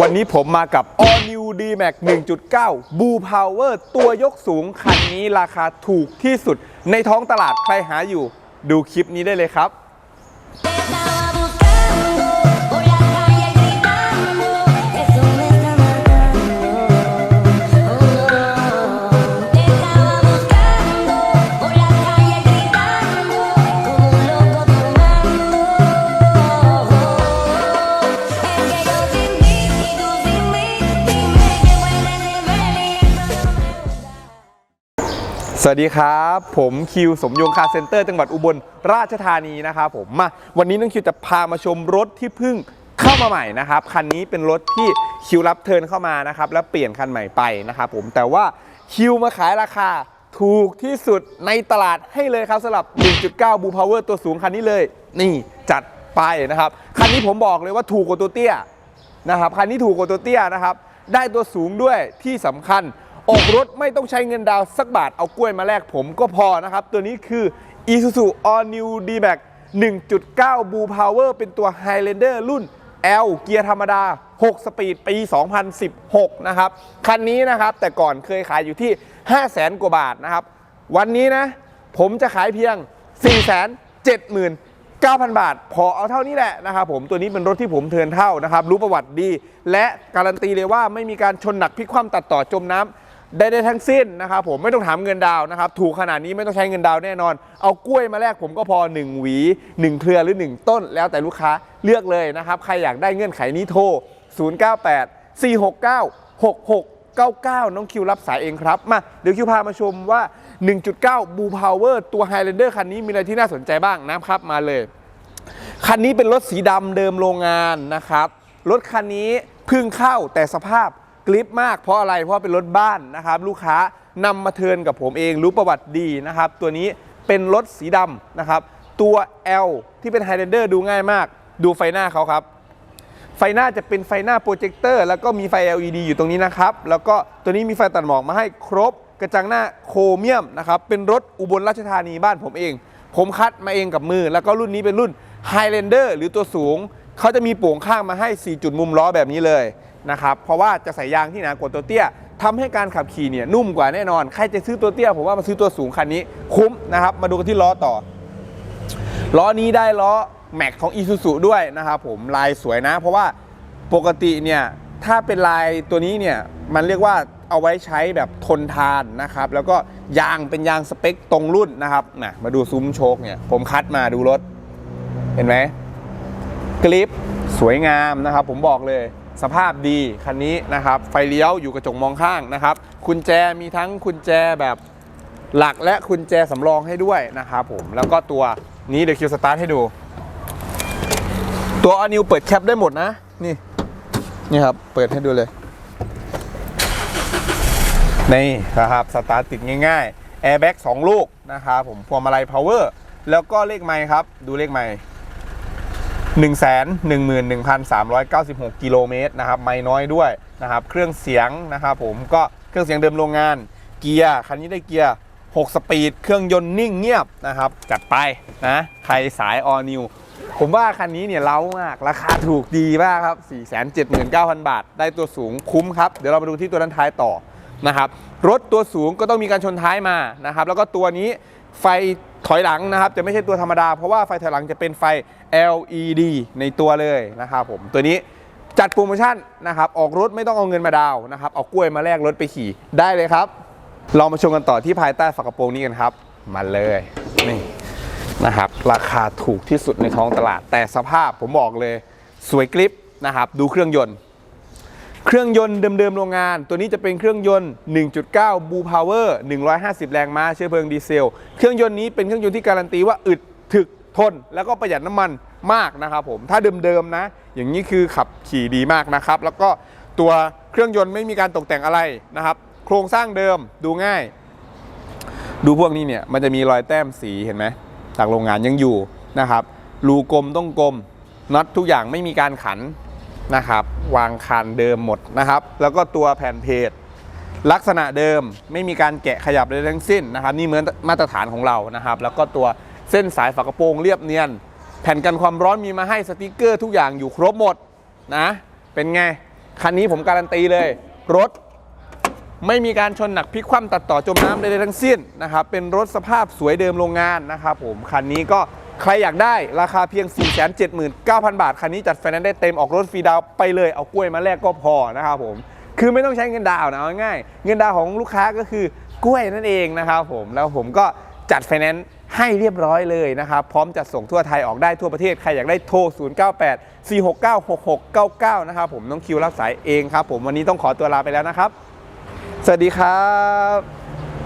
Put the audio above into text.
วันนี้ผมมากับ All New D Max 1.9 Blue Power ตัวยกสูงคันนี้ราคาถูกที่สุดในท้องตลาดใครหาอยู่ ดูคลิปนี้ได้เลยครับ สวัสดีครับ ผมคิวสมยงคาร์เซ็นเตอร์จังหวัดอุบลราชธานีนะครับผมมาวันนี้น้องคิวจะพามาชมรถที่เพิ่งเข้ามาใหม่นะครับคันนี้เป็นรถที่คิวรับเทิร์นเข้ามานะครับแล้วเปลี่ยนคันใหม่ไปนะครับผมแต่ว่าคิวมาขายราคาถูกที่สุดในตลาดให้เลยครับสำหรับ 1.9 Blue Power ตัวสูงคันนี้เลย นี่จัดไปนะครับคันนี้ผมบอกเลยว่าถูกกว่าตัวเตี้ยนะครับคันนี้ถูกกว่าตัวเตี้ยนะครับได้ตัวสูงด้วยที่สำคัญ ออกรถไม่ต้องใช้เงินดาวสักบาทเอากล้วยมาแลกผมก็พอนะครับ ตัวนี้คือ Isuzu All New D-Max 1.9 Blue Power เป็นตัว Highlander รุ่น L เกียร์ธรรมดา 6 สปีด ปี 2016 นะครับ คันนี้นะครับแต่ก่อนเคยขายอยู่ที่ 500,000 กว่าบาทนะครับ วันนี้นะ ผมจะขายเพียง 470,000 9,000 บาท พอเอาเท่านี้แหละนะครับผมตัวนี้เป็นรถที่ผมเทินเท่านะครับ รู้ประวัติดี และการันตีเลยว่าไม่มีการชนหนักพลิกคว่ำตัดต่อจมน้ำ ได้ได้ทั้งสิ้นนะครับผมไม่ต้องถามเงินดาวนะครับถูกขนาดนี้ไม่ต้องใช้เงินดาวแน่นอน เอากล้วยมาแลกผมก็พอ 1 หวี 1 เครือหรือ 1 ต้น แล้วแต่ลูกค้าเลือกเลยนะครับ ใครอยากได้เงื่อนไขนี้โทร 098 469 66 99 น้องคิวรับสายเองครับ มาเดี๋ยวคิวพามาชมว่า 1.9 Blue Power ตัว Highlander คันนี้มีอะไรที่น่าสนใจบ้างนะครับมาเลย คันนี้เป็นรถสีดำเดิมโรงงานนะครับรถคันนี้พิ่งเข้าแต่สภาพ กริปมากเพราะอะไรเพราะเป็นรถบ้านนะครับ ลูกค้านำมาเทินกับผมเองรู้ประวัติดีนะครับ ตัวนี้เป็นรถสีดำนะครับ ตัว L ที่เป็น Highlander ดูง่ายมาก ดูไฟหน้าเขาครับ ไฟหน้าจะเป็นไฟหน้าโปรเจคเตอร์แล้วก็มีไฟ LED อยู่ตรงนี้นะครับ แล้วก็ตัวนี้มีไฟตัดหมอกมาให้ครบ กระจังหน้าโครเมียมนะครับ เป็นรถอุบลราชธานีบ้านผมเอง ผมคัดมาเองกับมือ แล้วก็รุ่นนี้เป็นรุ่น Highlander หรือตัวสูงเขาจะมีโป่งข้างมาให้ 4 จุดมุมล้อแบบนี้เลย นะครับเพราะว่าจะใส่ยางที่หนากว่าตัวเตี้ยทำให้การขับขี่เนี่ยนุ่มกว่าแน่นอน ใครจะซื้อตัวเตี้ยผมว่ามาซื้อตัวสูงคันนี้คุ้มนะครับมาดูกันที่ล้อต่อ ล้อนี้ได้ล้อแม็กของ Isuzu ด้วยนะครับผมลายสวยนะ เพราะว่าปกติเนี่ยถ้าเป็นลายตัวนี้เนี่ยมันเรียกว่าเอาไว้ใช้แบบทนทานนะครับ แล้วก็ยางเป็นยางสเปคตรงรุ่นนะครับนะมาดูซุ้มโชคเนี่ยผมคัดมาดูรถ เห็นไหมกลิปสวยงามนะครับผมบอกเลย สภาพดีคันนี้นะครับ ไฟเลี้ยวอยู่กระจกมองข้างนะครับกุญแจมีทั้งกุญแจแบบหลักและกุญแจสำรองให้ด้วยนะครับผมแล้วก็ตัวนี้เดี๋ยวคิวสตาร์ทให้ดู ตัวอนิวเปิดแคปได้หมดนะ นี่นี่ครับ เปิดให้ดูเลย นี่นะครับสตาร์ทติดง่ายๆแอร์แบ็ก2ลูกนะครับผมพวงมาลัยพาวเวอร์แล้วก็เลขไมค์ครับ ดูเลขไม้ 1 1 1 3 9 6 กิโลเมตรนะครับไม่น้อยด้วยนะครับเครื่องเสียงนะครับผมก็เครื่องเสียงเดิมโรงงานเกียร์คันนี้ได้เกียร์ 6 สปีด เครื่องยนต์นิ่งเงียบนะครับ จัดไปนะใครสายออนิวผมว่าคันนี้เนี่ยเล้ามาก ราคาถูกดีมากครับ 479,000 บาท ได้ตัวสูงคุ้มครับ เดี๋ยวเรามาดูที่ตัวด้านท้ายต่อนะครับรถตัวสูงก็ต้องมีการชนท้ายมานะครับแล้วก็ตัวนี้ ไฟถอยหลังนะครับ จะไม่ใช่ตัวธรรมดา เพราะว่าไฟถอยหลังจะเป็นไฟ LED ในตัวเลยนะครับผมตัวนี้จัดโปรโมชั่นนะครับ ออกรถไม่ต้องเอาเงินมาดาวนะครับ เอากล้วยมาแลกรถไปขี่ได้เลยครับ เรามาชมกันต่อที่ภายใต้ฝากระโปรงนี้กันครับ มาเลยนี่นะครับ ราคาถูกที่สุดในท้องตลาด แต่สภาพผมบอกเลย สวยกริปนะครับ ดูเครื่องยนต์ เครื่องยนต์เดิมๆโรงงาน ตัวนี้จะเป็นเครื่องยนต์ 1.9 Blue Power 150 แรงม้าเชื้อเพลิงดีเซล เครื่องยนต์นี้เป็นเครื่องยนต์ที่การันตีว่าอึดถึกทน แล้วก็ประหยัดน้ำมันมากนะครับผมถ้าเดิมๆนะ อย่างนี้คือขับขี่ดีมากนะครับ แล้วก็ตัวเครื่องยนต์ไม่มีการตกแต่งอะไรนะครับ โครงสร้างเดิมดูง่าย ดูพวกนี้เนี่ยมันจะมีรอยแต้มสีเห็นไหมจากโรงงานยังอยู่นะครับรูกลมต้องกลมน็อตทุกอย่างไม่มีการขัน นะครับ วางคานเดิมหมดนะครับ แล้วก็ตัวแผ่นเพจลักษณะเดิมไม่มีการแกะขยับใดทั้งสิ้นนะครับนี่เหมือนมาตรฐานของเรานะครับ แล้วก็ตัวเส้นสายฝากระโปรงเรียบเนียน แผ่นกันความร้อนมีมาให้สติกเกอร์ทุกอย่างอยู่ครบหมดนะเป็นไง คันนี้ผมการันตีเลย รถ ไม่มีการชนหนักพลิกคว่ำตัดต่อจมน้ำใดๆทั้งสิ้นนะครับเป็นรถสภาพสวยเดิมโรงงานนะครับผมคันนี้ก็ ใครอยากได้ราคาเพียง 479,000 บาท คันนี้จัดไฟแนนซ์ได้เต็มออกรถฟรีดาวไปเลยเอากล้วยมาแลกก็พอนะครับผม คือไม่ต้องใช้เงินดาวนะง่ายเงินดาวของลูกค้าก็คือกล้วยนั่นเองนะครับผมแล้วผมก็จัดไฟแนนซ์ให้เรียบร้อยเลยนะครับ พร้อมจัดส่งทั่วไทยออกได้ทั่วประเทศ ใครอยากได้โทร 098 469 6699 นะครับผมน้องคิวรับสายเองครับผมวันนี้ต้องขอตัวลาไปแล้วนะครับ สวัสดีครับ